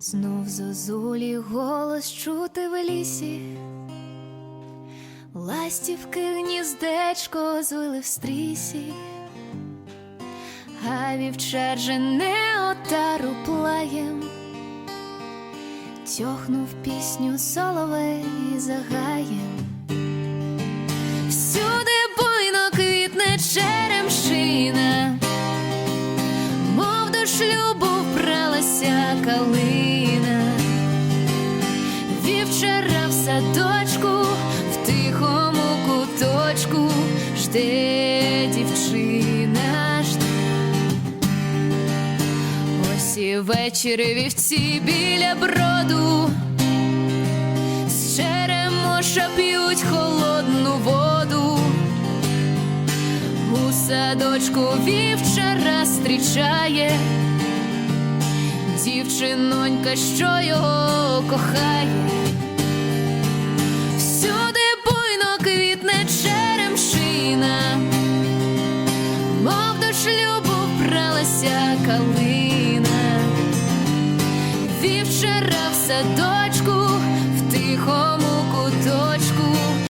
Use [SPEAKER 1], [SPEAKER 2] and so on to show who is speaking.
[SPEAKER 1] Знов зозулі голос чути в лісі, ластівки гніздечко звили в стрісі, а вівчар жене отару плаєм, тьохнув пісню соловей загаєм. До вбралася калина, вівчара в садочку, в тихому куточку жде дівчина. жде. Ось і вечір вівці біля броду. З черемоша п'ють холодну воду. У садочку вівчара зустрічає дівчинонька, що його кохає. Всюди буйно квітне черемшина, мов до шлюбу пралася калина. Вівчара в садочку, в тихому куточку